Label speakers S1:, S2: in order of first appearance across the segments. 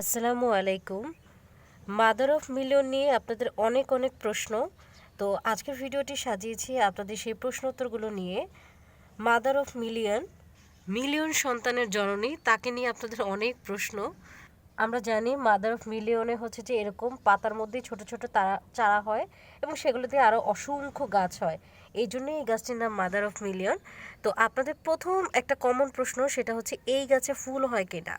S1: আসসালামু আলাইকুম। Mother of million নিয়ে আপনাদের অনেক অনেক প্রশ্ন। তো আজকের ভিডিওটি সাজিয়েছি আপনাদের সেই প্রশ্ন উত্তরগুলো নিয়ে। মাদার অফ মিলিয়ন মিলিয়ন সন্তানের জননী, তাকে নিয়ে আপনাদের অনেক প্রশ্ন। আমরা জানি মাদার অফ মিলিয়নে হচ্ছে যে এরকম পাতার মধ্যে ছোট ছোট তারা, চারা হয় এবং সেগুলোতে আরও অসংখ্য গাছ হয়। এই জন্যই এই গাছটির নাম মাদার অফ মিলিয়ন তো আপনাদের প্রথম একটা কমন প্রশ্ন সেটা হচ্ছে এই গাছে ফুল হয় কিনা?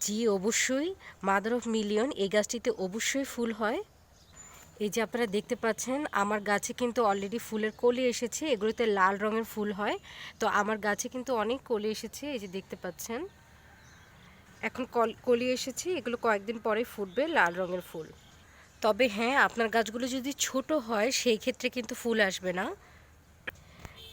S1: জি, অবশ্যই। মাদার অফ মিলিয়ন এই গাছটিতে অবশ্যই ফুল হয়। এই যে আপনারা দেখতে পাচ্ছেন, আমার গাছে কিন্তু অলরেডি ফুলের কলি এসেছে, এগুলোতে লাল রঙের ফুল হয়। তো আমার গাছে কিন্তু অনেক কলি এসেছে, এই যে দেখতে পাচ্ছেন। এখন কল- কলি এসেছে, এগুলো কয়েকদিন পরে ফুটবে লাল রঙের ফুল। তবে হ্যাঁ আপনার গাছগুলো যদি ছোট হয়, সেই ক্ষেত্রে কিন্তু ফুল আসবে না।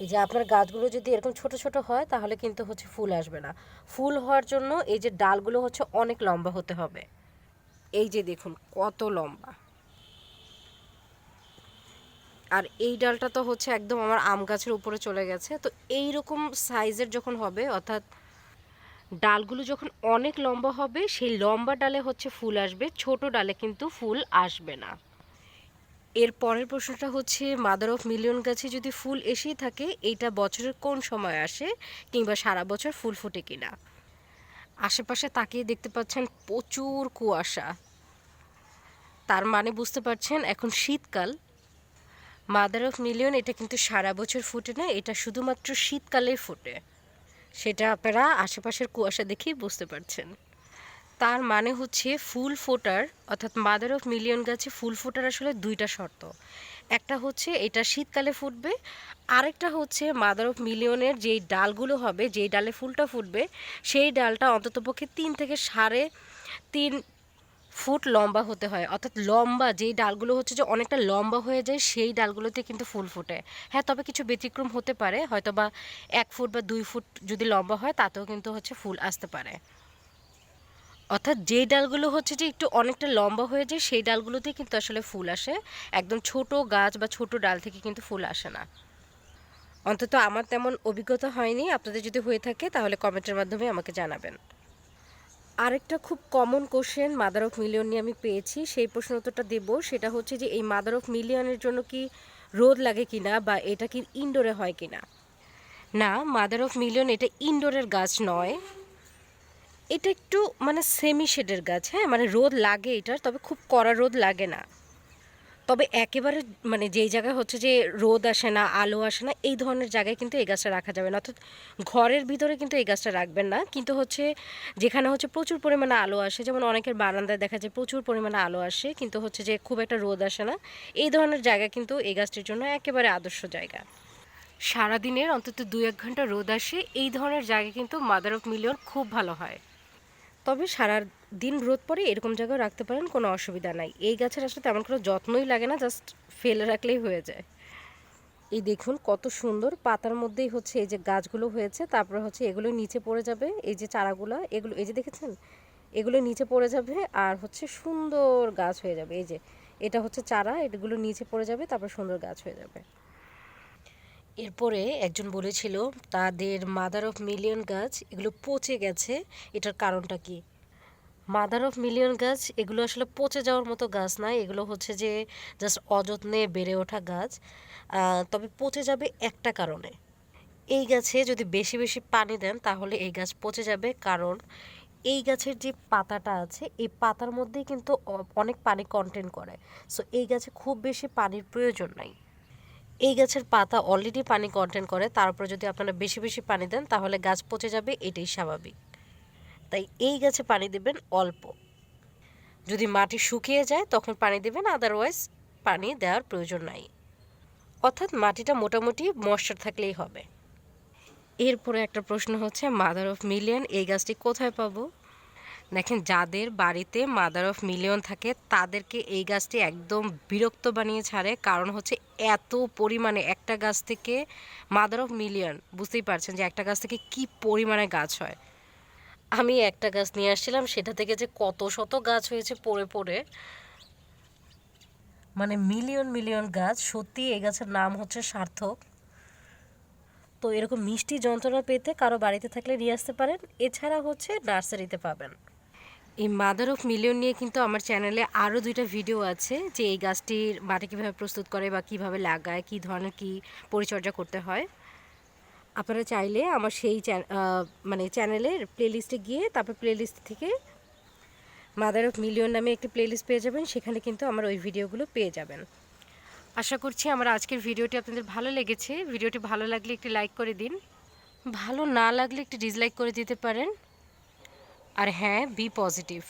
S1: এই যে আপনার গাছগুলো যদি এরকম ছোট ছোট হয়, তাহলে কিন্তু হচ্ছে ফুল আসবে না। ফুল হওয়ার জন্য এই যে ডালগুলো হচ্ছে অনেক লম্বা হতে হবে। এই যে দেখুন কত লম্বা। আর এই ডালটা তো হচ্ছে একদম আমার আম গাছের উপরে চলে গেছে। তো এই রকম সাইজের যখন হবে, অর্থাৎ ডালগুলো যখন অনেক লম্বা হবে, সেই লম্বা ডালে হচ্ছে ফুল আসবে, ছোট ডালে কিন্তু ফুল আসবে না। এর পরের প্রশ্নটা হচ্ছে, মাদার অফ মিলিয়ন গাছে যদি ফুল এসেই থাকে, এইটা বছরের কোন সময় আসে কিংবা সারা বছর ফুল ফোটে কিনা? আশেপাশে তাকিয়ে দেখতে পাচ্ছেন প্রচুর কুয়াশা। তার মানে বুঝতে পারছেন, এখন শীতকাল। মাদার অফ মিলিয়ন এটা কিন্তু সারা বছর ফুটে না, এটা শুধুমাত্র শীতকালেই ফোটে। সেটা আপনারা আশেপাশের কুয়াশা দেখেই বুঝতে পারছেন। তার মানে হচ্ছে ফুল ফোটার, অর্থাৎ মাদার অফ মিলিয়ন গাছে ফুল ফোটার আসলে দুইটা শর্ত। একটা হচ্ছে এটা শীতকালে ফুটবে, আরেকটা হচ্ছে মাদার অফ মিলিয়নের যেই ডালগুলো হবে, যেই ডালে ফুলটা ফুটবে, সেই ডালটা অন্ততপক্ষে তিন থেকে সাড়ে তিন ফুট লম্বা হতে হয়। অর্থাৎ লম্বা যেই ডালগুলো হচ্ছে যে অনেকটা লম্বা হয়ে যায়, সেই ডালগুলোতে কিন্তু ফুল ফোটে। হ্যাঁ তবে কিছু ব্যতিক্রম হতে পারে হয়তো বা এক ফুট বা দুই ফুট যদি লম্বা হয়, তাতেও কিন্তু হচ্ছে ফুল আসতে পারে। অর্থাৎ যেই ডালগুলো হচ্ছে যে একটু অনেকটা লম্বা হয়ে যায়, সেই ডালগুলোতেই কিন্তু আসলে ফুল আসে। একদম ছোট গাছ বা ছোট ডাল থেকে কিন্তু ফুল আসে না। অন্তত আমার তেমন অভিজ্ঞতা হয়নি। আপনাদের যদি হয়ে থাকে, তাহলে কমেন্টের মাধ্যমে আমাকে জানাবেন। আরেকটা খুব common question, mother of million নিয়ে আমি পেয়েছি। সেই প্রশ্ন উত্তরটা দেবো। সেটা হচ্ছে যে, এই মাদার অফ মিলিয়নের জন্য কি রোদ লাগে কিনা বা এটা কি ইনডোরে হয় কিনা? না, মাদার অফ মিলিয়ন এটা ইনডোরের গাছ নয়। এটা একটু মানে সেমি শেডের গাছ হ্যাঁ? মানে রোদ লাগে এটার, তবে খুব কড়া রোদ লাগে না। তবে একেবারে মানে যেই জায়গায় হচ্ছে যে রোদ আসে না, আলো আসে না, এই ধরনের জায়গায় কিন্তু এই গাছটা রাখা যাবে না। অর্থাৎ ঘরের ভিতরে কিন্তু এই গাছটা রাখবেন না। কিন্তু হচ্ছে যেখানে হচ্ছে প্রচুর পরিমাণে আলো আসে, যেমন অনেকের বারান্দায় দেখা যায় প্রচুর পরিমাণে আলো আসে, কিন্তু হচ্ছে যে খুব একটা রোদ আসে না। এই ধরনের জায়গা কিন্তু এই গাছটির জন্য একেবারে আদর্শ জায়গা। সারাদিনের অন্তত দু এক ঘণ্টা রোদ আসে, এই ধরনের জায়গা কিন্তু মাদার অফ মিলিয়ন খুব ভালো হয়। তবে সারা দিন রোদ পরে এরকম জায়গায় রাখতে পারেন, কোনো অসুবিধা নাই। এই গাছের আসলে তেমন কোনো যত্নই লাগে না জাস্ট ফেলে রাখলেই হয়ে যায়। এই দেখুন কত সুন্দর পাতার মধ্যেই হচ্ছে এই যে গাছগুলো হয়েছে, তারপরে হচ্ছে এগুলো নিচে পড়ে যাবে, এই যে চারাগুলো, এগুলো, এই যে দেখেছেন? এগুলো নিচে পড়ে যাবে আর হচ্ছে সুন্দর গাছ হয়ে যাবে। এই যে এটা হচ্ছে চারা, এগুলো নিচে পড়ে যাবে, তারপর সুন্দর গাছ হয়ে যাবে। এরপরে একজন বলেছিল, তাদের মাদার অফ মিলিয়ন গাছ, এগুলো পচে গেছে। এটার কারণটা কি? মাদার অফ মিলিয়ন গাছ, এগুলো আসলে পচে যাওয়ার মতো গাছ না, এগুলো হচ্ছে যে জাস্ট অযত্নে বেড়ে ওঠা গাছ। তবে পচে যাবে একটা কারণে। এই গাছে যদি বেশি বেশি পানি দেন, তাহলে এই গাছ পচে যাবে। কারণ এই গাছের যে পাতাটা আছে, এই পাতার মধ্যেই কিন্তু অনেক পানি কন্টেন্ট করে। সো এই গাছে খুব বেশি পানির প্রয়োজন নাই। এই গাছের পাতা অলরেডি পানি কন্টেন্ট করে, তারপরে যদি আপনারা বেশি বেশি পানি দেন, তাহলে গাছ পচে যাবে, এটাই স্বাভাবিক। তাই এই গাছে পানি দেবেন অল্প। যদি মাটি শুকিয়ে যায়, তখন পানি দেবেন আদারওয়াইজ পানি দেওয়ার প্রয়োজন নাই। অর্থাৎ মাটিটা মোটামুটি ময়শ্চার থাকলেই হবে। এরপরে একটা প্রশ্ন হচ্ছে মাদার অফ মিলিয়ন এই গাছটি কোথায় পাবো? দেখেন, যাদের বাড়িতে মাদার অফ মিলিয়ন থাকে, তাদেরকে এই গাছটি একদম বিরক্ত বানিয়ে ছাড়ে। কারণ হচ্ছে, এত পরিমাণে একটা গাছ থেকে মাদার অফ মিলিয়ন বুঝতেই পারছেন যে একটা গাছ থেকে কি পরিমাণে গাছ হয়। আমি একটা গাছ নিয়ে আসছিলাম, সেটা থেকে যে কত শত গাছ হয়েছে পড়ে পড়ে। মানে মিলিয়ন মিলিয়ন গাছ, সত্যি এই গাছের নাম হচ্ছে সার্থক। তো এরকম মিষ্টি যন্ত্রণা পেতে কারও বাড়িতে থাকলে নিয়ে আসতে পারেন, এছাড়া হচ্ছে নার্সারিতে পাবেন। এই মাদার অফ মিলিয়ন নিয়ে কিন্তু আমার চ্যানেলে আরও দুইটা ভিডিও আছে যে এই গাছটির মাটি কীভাবে প্রস্তুত করে বা কীভাবে লাগায়, কী ধরনের কী পরিচর্যা করতে হয়। আপনারা চাইলে আমার সেই মানে চ্যানেলের প্লেলিস্টে গিয়ে তারপর প্লেলিস্ট থেকে মাদার অফ মিলিয়ন নামে একটি প্লেলিস্ট পেয়ে যাবেন, সেখানে কিন্তু আমার ওই ভিডিওগুলো পেয়ে যাবেন। আশা করছি আমার আজকের ভিডিওটি আপনাদের ভালো লেগেছে। ভিডিওটি ভালো লাগলে একটি লাইক করে দিন। ভালো না লাগলে একটি ডিসলাইক করে দিতে পারেন। আর হ্যাঁ বি পজিটিভ